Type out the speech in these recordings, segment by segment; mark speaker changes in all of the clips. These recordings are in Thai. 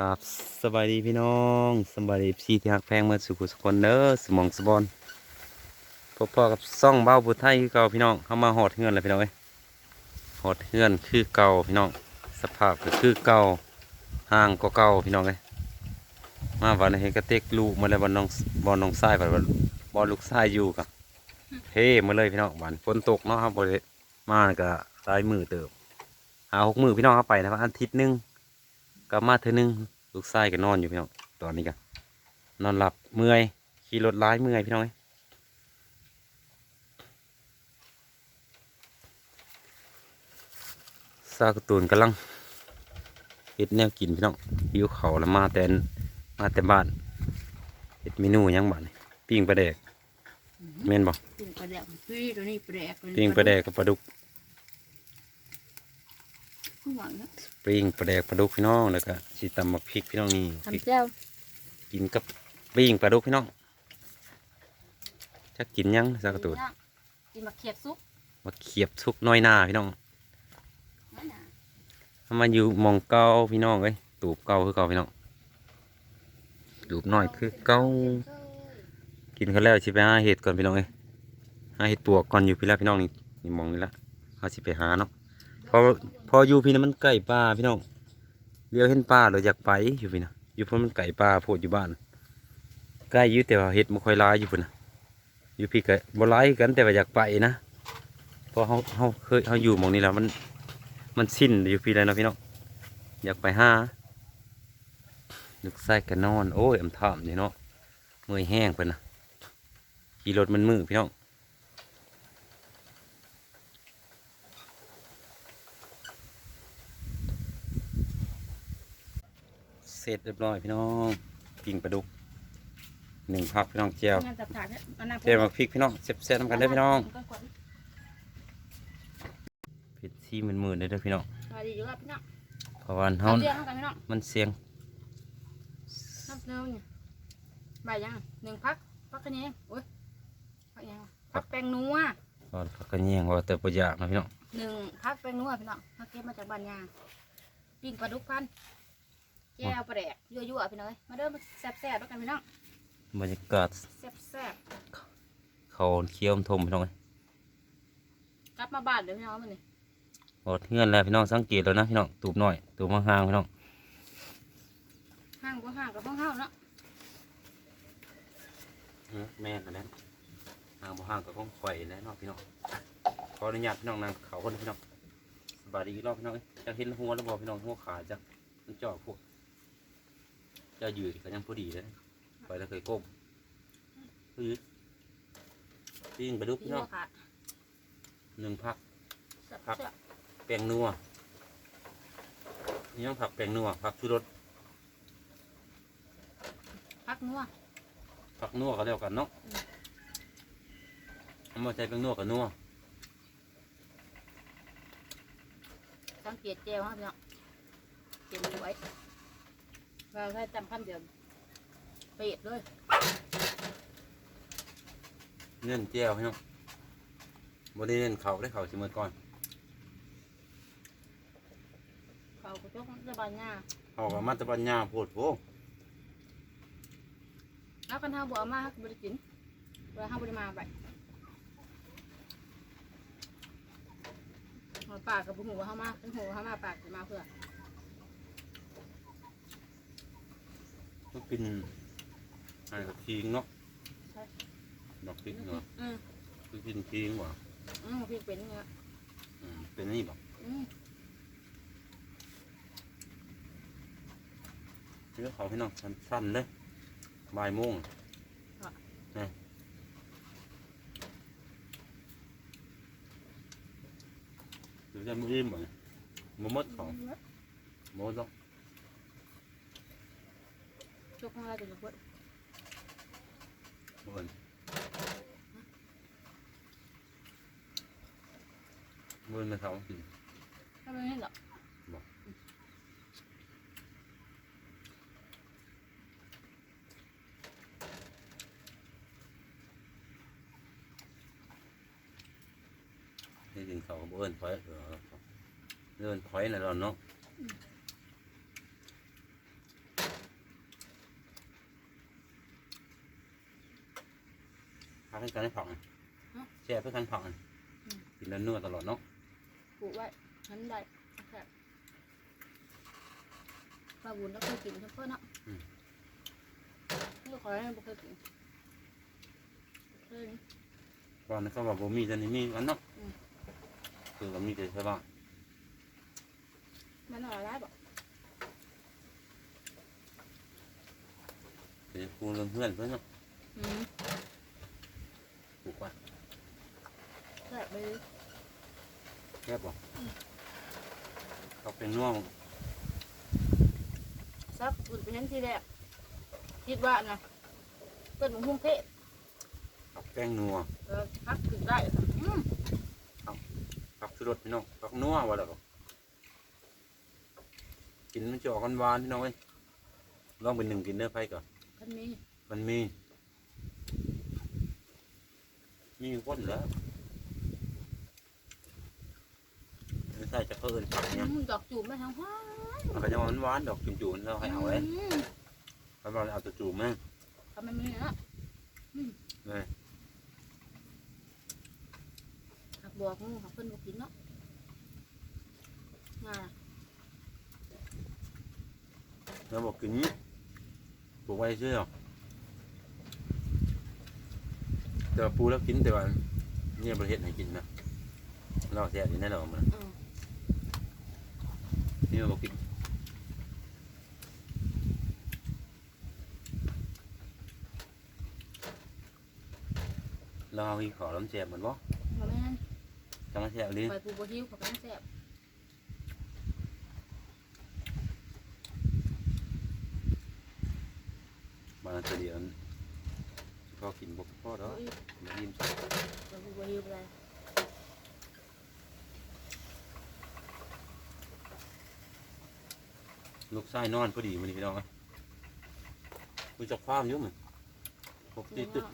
Speaker 1: ครับสบายดีพี่น้องสบายดีพี่ที่ฮักแพงเมื่อสุขุสุคนเด้อสมองสบอนพบพ่อกับซ่องเบ้าบุไทยคือเก่าพี่น้องเข้ามาหอดเฮือนเลยพี่น้องเอ้หอดเฮือนคือเก่าพี่น้อง สภาพก็คือเก่าห่างก็เก่าพี่น้องเอ้ยมาวันนี้เห็นกระเตกลูกมาเลยบอลน้องบอลน้องทรายบอลบอลลูกทรายอยู่กับเฮ้มาเลยพี่น้องวันฝนตกเนาะครับบริมาก็ลายมือเติบหาหกมือพี่น้องเข้าไปนะครับอาทิตย์หนึง กลับมาเธอหนึงลูกชายก็นอนอยู่พี่น้องตอนนี้กันนอนหลับเมื่อยขี่รถร้ายเมื่อยพี่น้องเอ้ยซากระตูนกำลังเฮ็ดแนวกินพี่น้องหิวเขาวแล้วมาแต่นมาแต่บ้านเฮ็ดเมนูหยังบ้านนี่ปิ้งปลาแดกแม่นบอก
Speaker 2: ปิ้งปลาแดกพี่ตัวนี้ปลาแดกตัวนี้
Speaker 1: ปิ้งปลาแดกกับปลาดุก
Speaker 2: ข้าง หลังนะ
Speaker 1: ปิ้งปลาแดกปลาดุกพี่น้องแล้วก็สิตำมาพริกพี่น้องนี่พริก
Speaker 2: ทำแจ้ว
Speaker 1: กินกับปิ้งปลาดุกพี่น้องจะกินหยังซากระตูน
Speaker 2: กินมะเขียบซุป
Speaker 1: มาเขียบทุกน้อยหน้าพี่น้อง
Speaker 2: นั่นน่ะ
Speaker 1: ถ้ามาอยู่หมองเก้าพี่น้องเอ้ยตูบเก้าคือเก้าพี่น้องตูบน้อยคือเก้ากินเขาวแล้วสิไปหาเห็ดก่อนพี่น้องเอ้ยหาเห็ดปวกก่อนอยู่พี่ละพี่น้องนี่นี่หมองนี่ละเขาสิไปหาเนาะ พอพออยู่พี่นะมันใกล้ป่าพี่น้องเลี้ยวเห็นป่าเราอยากไปอยู่พี่นะอยู่เพราะมันไก่ป่าโพดอยู่บ้านใกล้ยู่แต่ว่าเห็ดมันค่อยร้ายอยู่พุ่นนะอยู่พี่ก็บ่ร้ายกันแต่ว่าอยากไปนะเพอเขาเขาเคยเขาอยู่มองนี้แล้วมันมันสิ้นอยู่พี่แล้วเนะพี่น้องอยากไปห้านึกใส่กันนอน โอ้ยอำถามนี่เนาะเมื่อยแห้งเพิ่นนะขี่รถมันมือพี่น้อง ร็จเรียบร้อยพี่น้องปิ้งปลาดุกหนึ่งพักพี่น้องเจียว
Speaker 2: งานจับถาดเนี่ยอันนั้น
Speaker 1: เจียวมาพริกพี่น้องเซ็บๆทำกันเด้อพี่น้องเผ็ดซี่หมื่นๆเด้อพี่น้อง
Speaker 2: สวัสดีอยู่ครับพี่น้อง
Speaker 1: เพราะว่า
Speaker 2: เอา
Speaker 1: เฮา
Speaker 2: เรียกเข้ากันพี่น้อง
Speaker 1: มันเสียง
Speaker 2: นับเนื้อเนี่ยใบยังหนึ่งพักพักกันนี้โอ้ยพักยังพักแป้งนัว
Speaker 1: ตอนพักกันแย่งว่าแต่ประหยัดนะพี่น้อง
Speaker 2: หนึ่งพักแป้งนัวพี่น้องมาเก็บมาจากบ้านยางปิ้งปลาดุกพัน แก้วปลาแดกยั่วๆพี่น้องเอ้ยมาเด้อมาแซ่บๆแล้วกันพี่น้อง
Speaker 1: บรรยากาศ
Speaker 2: แซ่บ
Speaker 1: เขาเคี้ยวมทมพี่น้องเอ้ย
Speaker 2: ๆกลับมาบ้านเดี๋ยวพี่น้องมันนี่
Speaker 1: หอดเงื่อนแล้วพี่น้องสังเกตแล้วนะพี่น้องตูบหน่อยตูบห่างๆพี่น้อง
Speaker 2: ห้างก็ห้างกับห้องเฮาเนาะ
Speaker 1: แม่กันแล้วห่างบ่ห่างก็คงไฟแล้วเนาะพี่น้องขออนุญาตพี่น้องนางเขาคนพี่น้องสบายดีอีกรอบพี่น้องเอ้ยจะเห็นหัวแล้วบอกพี่น้องหัวขาจะมันเจ่อพวก จะยืดก็ยังพอดีเลยไปแล้วเคยก้มคือปิ้งไปดู
Speaker 2: พี่
Speaker 1: พี่
Speaker 2: น้
Speaker 1: น้
Speaker 2: อ
Speaker 1: องง
Speaker 2: ค่ะ
Speaker 1: หนึ่งพัก
Speaker 2: แซ่บ
Speaker 1: ครับ
Speaker 2: แซ่บ
Speaker 1: แป้งนัวนี่ต้องผักแป้งนัวผักชูรส
Speaker 2: พักนัว
Speaker 1: ผักนัวก็แล้วกันเนาะเอามาใช้แป้งนัวกับนัว
Speaker 2: สังเกตเจลฮะพี่น้องเก็บไว้ เราแค่จำคำเดียวเปียดเลย
Speaker 1: เนื่นแจ่วให้น้องบริเวณเขาได้เขาสิเมื่อก่อน
Speaker 2: เขาก็ต้องสบายง่า
Speaker 1: เขากับมาแตะปัญญาโพดโพ
Speaker 2: แล้วกันเท้าบัวมาฮักบริกินเวลาเท้าบริมาไปหัวปากกับบุ้งหัวเข้ามาเป็นหัวเข้ามาปากจะมาเพื่อ
Speaker 1: มันเป็นอะไรกับทิ้งเนาะดอกพริกเนาะ
Speaker 2: อืม
Speaker 1: คือกินทิ้งว่ะ
Speaker 2: อืมพี่เป็นอย่างเงี้ย
Speaker 1: อืมเป็นนี่บอก
Speaker 2: อืม
Speaker 1: เนื้อเขาให้น้องสั้นๆเลยบ่ายโมงนี่เดี๋ยวจะมืออิ่มบ่เนี่ยมือมดเขามือมดเนาะ
Speaker 2: ชกของเราจะจะพูด
Speaker 1: เบิ่นเบิ่นมาเท่าสิ
Speaker 2: ถ้าไม่เห็นหรอก
Speaker 1: นี่ถึงเขาเบิ่นถอยเออเดินถอยน่ะเราเนาะ ให้กันให้ผักแช่เพื่อกันผักกินแล้วนัวตลอดเนาะ
Speaker 2: ปลูกไว้ฉันได้แซ่บปลาบุญแล้วเคยกินเพื่อนเนาะนี่ขอให้บุเคยกินเคย
Speaker 1: ก่อนเขาบอกบ่มีแต่นี่มีกันเนาะคือว่ามีแต่ชาวบ้าน
Speaker 2: มันอร่อยได้บ่
Speaker 1: แต่คูเรื่องเพื่อนเพื่อนเนาะ
Speaker 2: อืม
Speaker 1: ปลูกไว้
Speaker 2: แซ่บเลย
Speaker 1: แค่บอกเขาเป็นนัวมั้ง
Speaker 2: ซับบุญไปเห็นทีแรกคิดว่านะเป็นหมูหุ้มเพศ
Speaker 1: ผักแป้งนัว
Speaker 2: เออพักขึ้นได้อืม
Speaker 1: ผักชูรสพี่น้องผักนัวว่าแล้วก็กินมันจะออกหวานๆพี่น้องเอ้ยลองเป็นหนึ่งกินเด้อไผก่อน
Speaker 2: คันนี้
Speaker 1: มันมี มีก้นเหรอไม่ใช่จะเพิ่นผักเนี่ย
Speaker 2: อืมดอกจูบไม่ทั้งห้า
Speaker 1: มันก็จะหวานหวานๆดอกจุ่มๆเราให้เอาไว้
Speaker 2: ม
Speaker 1: เพราะเราเอาตัวจุ่มมา
Speaker 2: ทำไมมีนะ
Speaker 1: เลย
Speaker 2: หักบอกงูหักเพิ่นบ่กินเนาะง่าย
Speaker 1: แล้วบอกกินปลูกไว้เชื่อ แต่ว่าปูแล้วกินแต่ว่าเนี่ยประเทศไหนกินนะเราแซ่บอยู่แน่นอนมัน
Speaker 2: อืม
Speaker 1: นี่มันบอกกินเราเอาอีกขอล้ำแซ่บเหมือนบ่
Speaker 2: บ่แม่น
Speaker 1: จังแซ่บเลย
Speaker 2: ไปปลูกบ่หิวเขาก็แซ่บ
Speaker 1: บางตัวเดียวพอกินบ่พ อ
Speaker 2: บ่
Speaker 1: เด้อ
Speaker 2: อิ่ม
Speaker 1: มันยิ้ม
Speaker 2: ไปปลูกบ่หิวไปเลย
Speaker 1: ลูกไส้นอนพอดีมันนี่พี่น้องรู้จักความอยุ่มั้ยปกติตื่น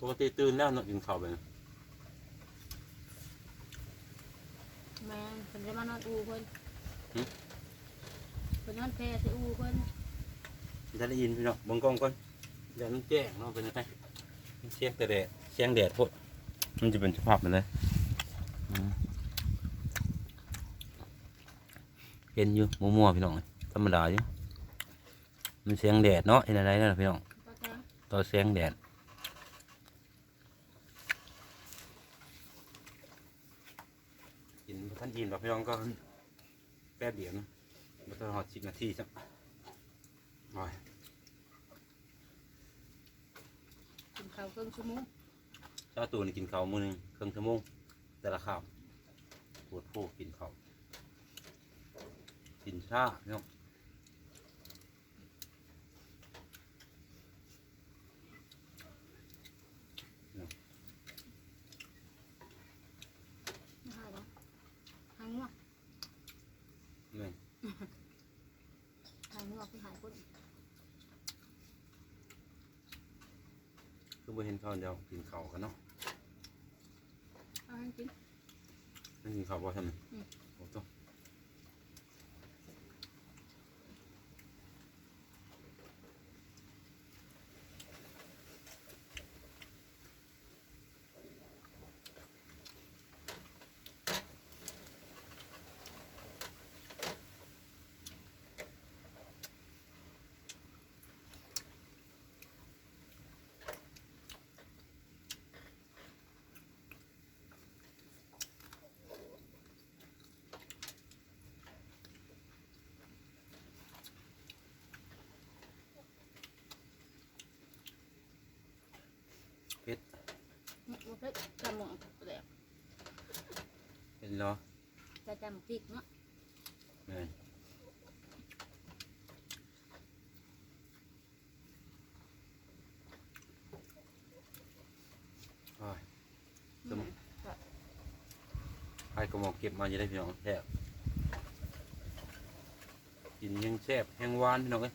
Speaker 1: ปกติตื่นแล้วเนาะกินข้าวไปนะ
Speaker 2: แม่นเพิ่นจะมานอนอูเพิ่นเพิ่นนอนแพร่ใส่อูเพิ่น
Speaker 1: จะได้ยินพี่น้องเบังกล้องก่อนเดี๋ยวมันแจ้งเนาะเป็นยังไงมัน เสียงแต่แดดเสียงแดดพดมันจะเป็นสภาพมันเลยอืมเห็นอยู่มัวๆพี่น้องธรรมดาอยู่มันเสียงแดดเนาะเห็นอะไรนั่นล่ะพี่น้อง
Speaker 2: ก็แจ้ง
Speaker 1: ต่อเสียงแดดกินบ่ท่านยินแบบพี่น้องก็แป๊บเดียวนะไม่ต้องหอดสิบนาทีสักโอ้ย
Speaker 2: กิน ข้าวครึ่งชั่วโมง
Speaker 1: เจ้าตัวนี่กินข้าวมื้อหนึงครึ่งชั่วโมงแต่ละข้าวปวดผู้กินข้าวกินชาพี่น้อง
Speaker 2: ไม่ให้เนาะหางงัว
Speaker 1: แม่น
Speaker 2: หางงัวที่หายคน
Speaker 1: คือบ่เห็นข้าวเดียวกินข้าวกันเนาะ
Speaker 2: เอาให้กิน
Speaker 1: นั่นกินข้าวบ่ทำไม
Speaker 2: อืม
Speaker 1: โอ้ตัว
Speaker 2: เผ็ดจำหมองแดก
Speaker 1: เป็นเหรอ
Speaker 2: จะจำพริกเนาะ
Speaker 1: แม่นโอ้ย
Speaker 2: อืม
Speaker 1: ใครก็มองเก็บมาจะได้พี่น้องแซ่บกินยังแซ่บแห้งหวานพี่น้องเอ้ย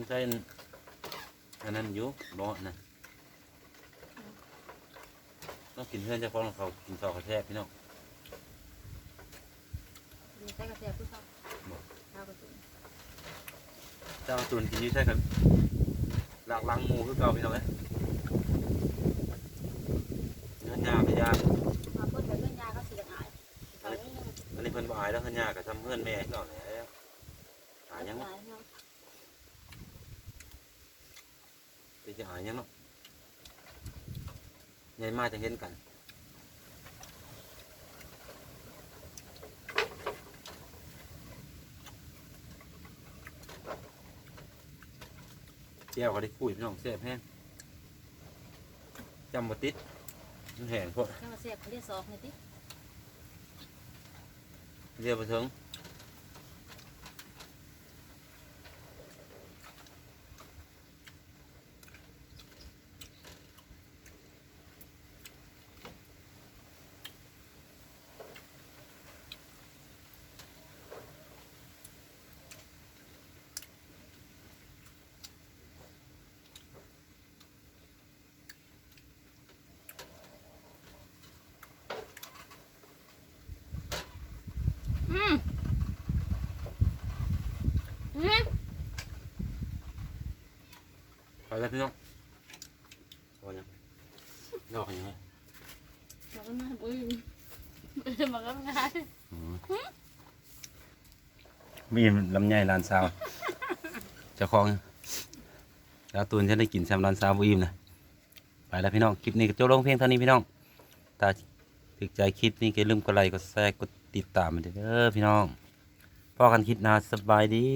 Speaker 1: งใช้อันนั้นอยู่บ่อนะต้องกินเพื่อนเจะฟ้าของเขากินข้าวเขาแทบพี่น้อง
Speaker 2: มีใส่กระเทียมผู้ชอบข้าวกระสุน
Speaker 1: เจ้าตุนกินอยี่ใช่กันหลักลังหมูคือเก่าพี่น้องเอ้ยเนื้อยาพยา
Speaker 2: มาพูดถึงเรื่องยาเขาเสียหายเขานี่ยัง
Speaker 1: อันนี้เพิ่นบ่อายแล้วเพิ่นยากับทำเพื่อนแม่ก่อนแหล้วหายยัง
Speaker 2: หายเนาะ
Speaker 1: ไปจะหายยังเนาะใหญ่มากจะเห็นกันเจียวเขาได้คุยพี่น้องแซ่บแห้งจำบ่ติดมันแห้งพวก
Speaker 2: แค่มาเสียบเขาเรียกซอกนี่ติ
Speaker 1: เรียกไปถึง ไปแล้วพี่น้องพอยังยอกยังไง
Speaker 2: มันก็น่าบุ้ยมันก็ง่าย
Speaker 1: มีลำไยลานซาวเจ้าของแล้วตูนจะได้กินแซมลานซาวบุอิมนะไปแล้วพี่น้องคลิปนี้ก็จบลงเพียงเท่านี้พี่น้องถ้าถึกใจคลิปนี้ก็อย่าลืมกดไลค์กดแชร์กดติดตามมันเด้อพี่น้องพอกันคลิปหน้าสบายดี